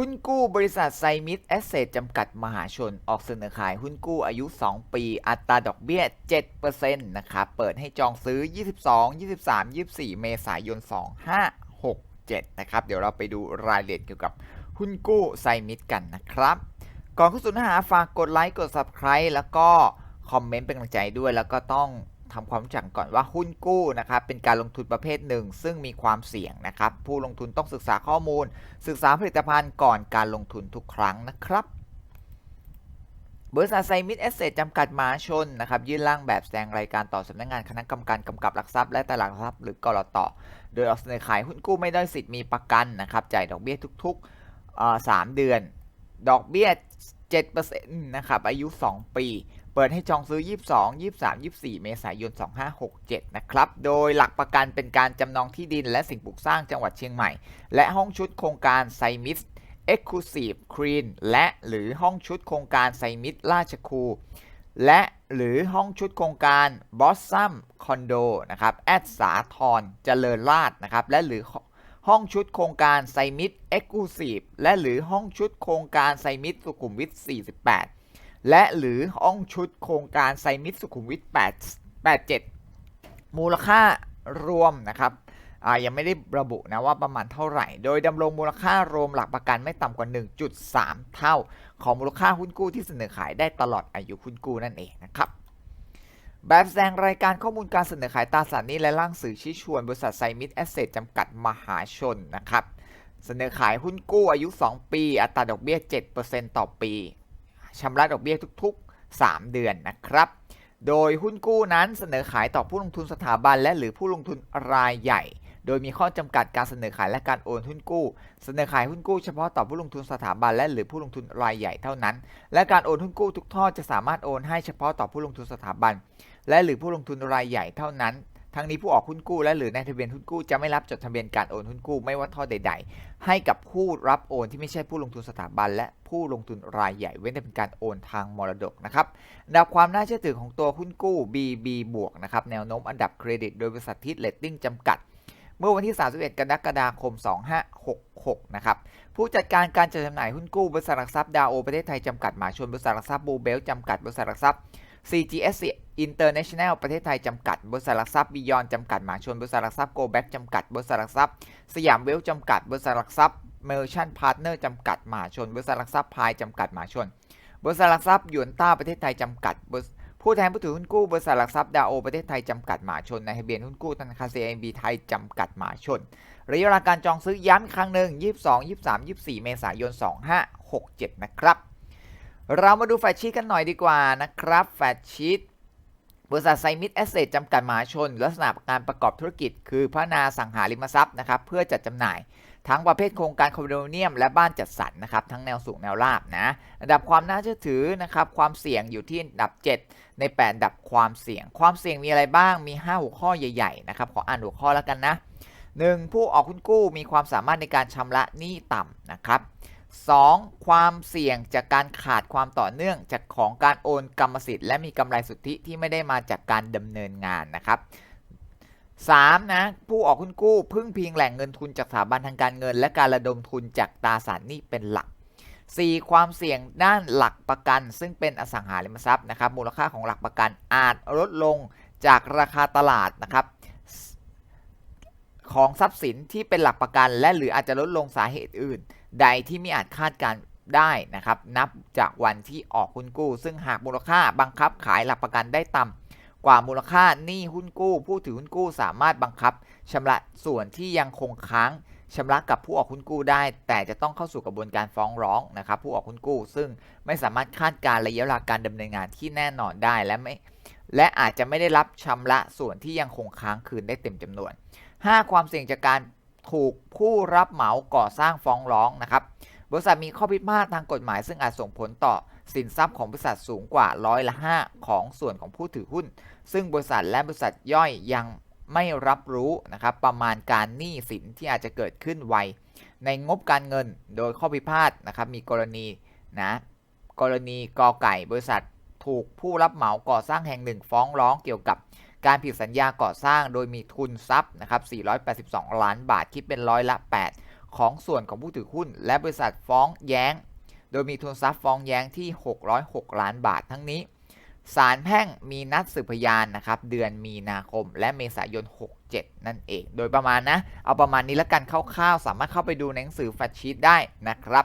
หุ้นกู้บริษัทไซมิดแอสเซทจำกัดมหาชน ออกเสนอขายหุ้นกู้อายุ 2 ปี อัตราดอกเบี้ย 7%นะครับ เปิดให้จองซื้อ 22 23 24 เมษายน 2567 นะครับ เดี๋ยวเราไปดูรายละเอียดเกี่ยวกับหุ้นกู้ไซมิดกันนะครับ ก่อนเข้าสู่เนื้อหาฝากกดไลค์ กด Subscribe แล้วก็คอมเมนต์เป็นกำลังใจด้วย แล้วก็ต้อง ทำความรู้จักก่อนว่าหุ้นกู้นะครับเป็นการลงทุนประเภทหนึ่ง ซึ่งมีความเสี่ยงนะครับ ผู้ลงทุนต้องศึกษาข้อมูล ศึกษาผลิตภัณฑ์ก่อนการลงทุนทุกครั้งนะครับบริษัทไซมิดเอสเซจจำกัดมหาชนนะครับยื่นร่างแบบแสดงรายการต่อสำนักงานคณะกรรมการกำกับหลักทรัพย์และตลาดหลักทรัพย์หรือกรอตโดยออกเสนอขายหุ้นกู้ไม่ได้สิทธิ์มีประกันนะครับจ่ายดอกเบี้ยทุกๆสามเดือน ดอกเบี้ย7%นะครับอายุ 2 ปี เปิดให้จองซื้อ 22 23 24 เมษายน 2567 นะครับ โดยหลักประกันเป็นการจำนองที่ดินและสิ่งปลูกสร้างจังหวัดเชียงใหม่ และห้องชุดโครงการไซมิส Exclusive Green และหรือห้องชุดโครงการไซมิสราชคู และหรือห้องชุดโครงการบอสซัมคอนโดนะครับแอดสาทรเจริญราษฎร์นะครับ และหรือห้องชุดโครงการไซมิดเอ็กซ์คลูซีฟและหรือห้องชุดโครงการไซมิดสุขุมวิท48 และหรือห้องชุดโครงการไซมิดสุขุมวิท 8 87 มูลค่ารวมนะครับยังไม่ได้ระบุนะว่าประมาณเท่าไหร่ โดยดำรงมูลค่ารวมหลักประกันไม่ต่ำกว่า 1.3 เท่า ของมูลค่าหุ้นกู้ที่เสนอขายได้ตลอดอายุหุ้นกู้นั่นเองนะครับแบบแสดงรายการข้อมูลการเสนอขายตราสารหนี้และร่างสื่อชี้ชวนบริษัทไซมิดแอสเซทจำกัดมหาชนนะครับ เสนอขายหุ้นกู้อายุ 2 ปี อัตราดอกเบี้ย 7%ต่อปี ชำระดอกเบี้ยทุก ๆ 3 เดือนนะครับ โดยหุ้นกู้นั้นเสนอขายต่อผู้ลงทุนสถาบันและหรือผู้ลงทุนรายใหญ่ โดยมีข้อจำกัดการเสนอขายและการโอนหุ้นกู้ เสนอขายหุ้นกู้เฉพาะต่อผู้ลงทุนสถาบันและหรือผู้ลงทุนรายใหญ่เท่านั้น และการโอนหุ้นกู้ทุกทอดจะสามารถโอนให้เฉพาะต่อผู้ลงทุนสถาบัน และหรือผู้ลงทุนรายใหญ่เท่านั้น ทั้งนี้ผู้ออกหุ้นกู้และหรือนายทะเบียนหุ้นกู้จะไม่รับจดทะเบียนการโอนหุ้นกู้ไม่ว่าทอดใด ๆ ให้กับผู้รับโอนที่ไม่ใช่ผู้ลงทุนสถาบัน และผู้ลงทุนรายใหญ่เว้นแต่เป็นการโอนทางมรดกนะครับดับความน่าเชื่อถือของตัวหุ้นกู้ BB บวกนะครับแนวโน้มอันดับเครดิตโดยบริษัททิศเลตติ้งจำกัดเมื่อวันที่ 31 กรกฎาคม 2566 นะครับ ผู้จัดการการจัดจำหน่ายหุ้นกู้บริษัทหลักทรัพย์ดาวโอประเทศไทยจำกัดหมหาชนบริษัทหลักทรัพย์บูเบลจำกัดบริษัทหลักทรัพย์ CGS International ประเทศไทยจำกัด บริษัทหลักทรัพย์บิยอนจำกัดหมหาชน บริษัทหลักทรัพย์โกแบ็กจำกัด บริษัทหลักทรัพย์สยามเวลจำกัด บริษัทหลักทรัพย์เมอร์ชันพาร์ทเนอร์จำกัดมหาชน บริษัทหลักทรัพย์พายจำกัดมหาชน บริษัทหลักทรัพย์หยวนต้าประเทศไทยจำกัด ผู้แทนผู้ถือหุ้นกู้ บริษัทหลักทรัพย์ดาโอประเทศไทยจำกัดมหาชนในทะเบียนหุ้นกู้ธนาคาร CIMB ไทยจำกัดมหาชนระยะเวลาการจองซื้อย้ำอีกครั้งหนึ่ง 22 23 24 เมษายน 2567 นะครับ เรามาดูแฟชชีตกันหน่อยดีกว่านะครับ แฟชชีตบริษัทไซมิดแอสเซทจำกัดมหาชน ลักษณะการประกอบธุรกิจ คือพัฒนาสังหาริมทรัพย์นะครับเพื่อจัดจำหน่าย ทั้งประเภทโครงการคอนโดมิเนียม และบ้านจัดสรรนะครับทั้งแนวสูงแนวราบนะอันดับความน่าเชื่อถือนะครับความเสี่ยงอยู่ที่อันดับ 7 ใน 8 อันดับความเสี่ยง ความเสี่ยงมีอะไรบ้างมี 5 หัวข้อใหญ่ๆนะครับขออ่านหัวข้อแล้วกันนะ 1. ผู้ออกหุ้นกู้มีความสามารถในการชำระหนี้ต่ำนะครับ 2. ความเสี่ยงจากการขาดความต่อเนื่องจากของการโอนกรรมสิทธิ์และมีกำไรสุทธิที่ไม่ได้มาจากการดำเนินงานนะครับ 3. นะผู้ออกหุ้นกู้พึ่งพิงแหล่งเงินทุนจากสถาบันทางการเงิน และการระดมทุนจากตราสารหนี้เป็นหลัก 4. ความเสี่ยงด้านหลักประกัน ซึ่งเป็นอสังหาริมทรัพย์นะครับมูลค่าของหลักประกันอาจลดลงจากราคาตลาดนะครับของทรัพย์สินที่เป็นหลักประกัน และหรืออาจจะลดลงสาเหตุอื่น ใดที่ไม่อาจคาดการได้นะครับนับจากวันที่ออกหุ้นกู้ ซึ่งหากมูลค่าบังคับขายหลักประกันได้ต่ำกว่ามูลค่าหนี้หุ้นกู้ ผู้ถือหุ้นกู้สามารถบังคับชำระส่วนที่ยังคงค้างชำระกับผู้ออกหุ้นกู้ได้ แต่จะต้องเข้าสู่กระบวนการฟ้องร้องนะครับผู้ออกหุ้นกู้ ซึ่งไม่สามารถคาดการระยะเวลาการดำเนินงานที่แน่นอนได้และไม่และอาจจะไม่ได้รับชำระส่วนที่ยังคงค้างคืนได้เต็มจำนวน 5. ความเสี่ยงจากการ ถูกผู้รับเหมาก่อสร้างฟ้องร้องนะครับ บริษัทมีข้อพิพาททางกฎหมาย ซึ่งอาจส่งผลต่อสินทรัพย์ของบริษัทสูงกว่าร้อยละ5ของส่วนของผู้ถือหุ้น ซึ่งบริษัทและบริษัทย่อยยังไม่รับรู้นะครับประมาณการหนี้สินที่อาจจะเกิดขึ้นไว ในงบการเงินโดยข้อพิพาทนะครับมีกรณีนะกรณีกอไก่บริษัทถูกผู้รับเหมาก่อสร้างแห่งหนึ่งฟ้องร้องเกี่ยวกับ การผิดสัญญาก่อสร้างโดยมีทุนทรัพย์นะครับ 482 ล้านบาท คิดเป็นร้อยละ 8 ของส่วนของผู้ถือหุ้น และบริษัทฟ้องแย้ง โดยมีทุนทรัพย์ฟ้องแย้งที่ 606 ล้านบาททั้งนี้ศาลแพ่งมีนัดสืบพยานนะครับเดือนมีนาคมและเมษายน 67 นั่นเอง โดยประมาณนะ เอาประมาณนี้แล้วกันคร่าวๆ สามารถเข้าไปดูในหนังสือแฟชชีตได้นะครับ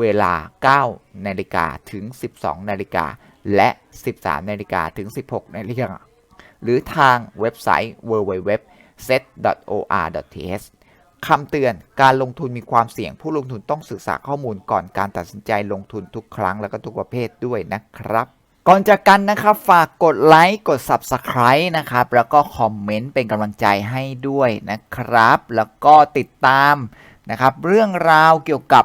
เวลา 9 นาฬิกาถึง 12 นาฬิกา และ 13 นาฬิกาถึง 16 นาฬิกา หรือทางเว็บไซต์ www.set.or.th คำเตือน การลงทุนมีความเสี่ยง ผู้ลงทุนต้องศึกษาข้อมูลก่อนการตัดสินใจลงทุนทุกครั้งและก็ทุกประเภทด้วยนะครับ ก่อนจากกันนะครับ ฝากกดไลค์ กด Subscribe นะครับ แล้วก็คอมเมนต์เป็นกำลังใจให้ด้วยนะครับ แล้วก็ติดตามนะครับ เรื่องราวเกี่ยวกับ